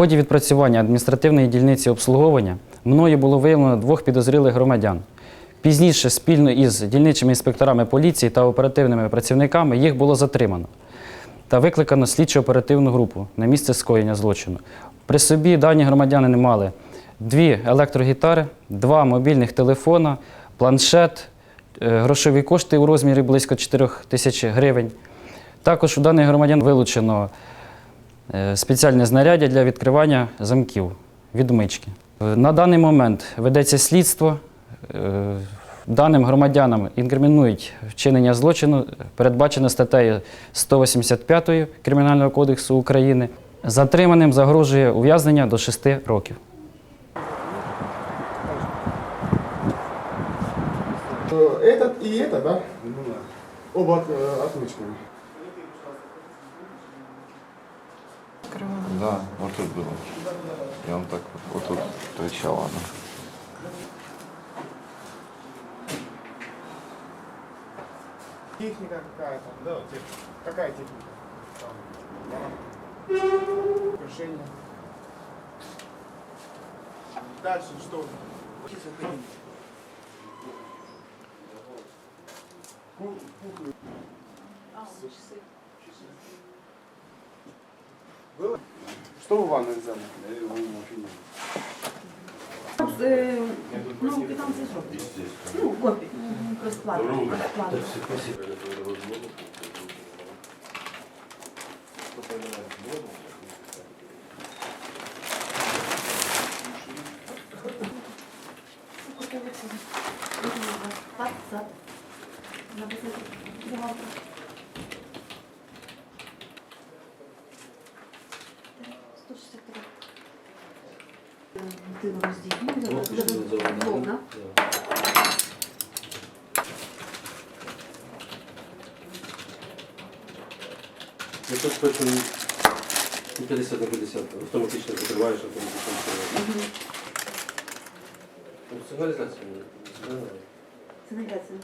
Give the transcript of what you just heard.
ході відпрацювання адміністративної дільниці обслуговування мною було виявлено двох підозрілих громадян. Пізніше спільно із дільничими інспекторами поліції та оперативними працівниками їх було затримано та викликано слідчо-оперативну групу на місце скоєння злочину. При собі дані громадяни не мали дві електрогітари, два мобільних телефона, планшет, е, грошові кошти у розмірі близько 4 тисяч гривень. Також у даних громадян вилучено спеціальне знаряддя для відкривання замків відмички. Е, На даний момент ведеться слідство. Е, Даним громадянам інкримінують вчинення злочину, передбачено статтею 185 Кримінального кодексу України. Затриманим загрожує ув'язнення до 6 років. Э, Этот и это, да? Оба от- э, отмычками. Да, вот тут было. И он так вот, вот тут торчала она. Техника какая-то. Да, техника. Какая техника? Там, Крушение. Дальше что? Ку- куклы. Было? Что вы в ванной взяли? Е, Ну, квитанції зроблять. Ну, копії. Розкладу. Розкладу. Так, так. Дитину роздіть. Блок, да? Ну, тут потім 50 на 50, автоматично закриваєш, автоматично відкриваєш. Ну, Сигналізація. сигналізація.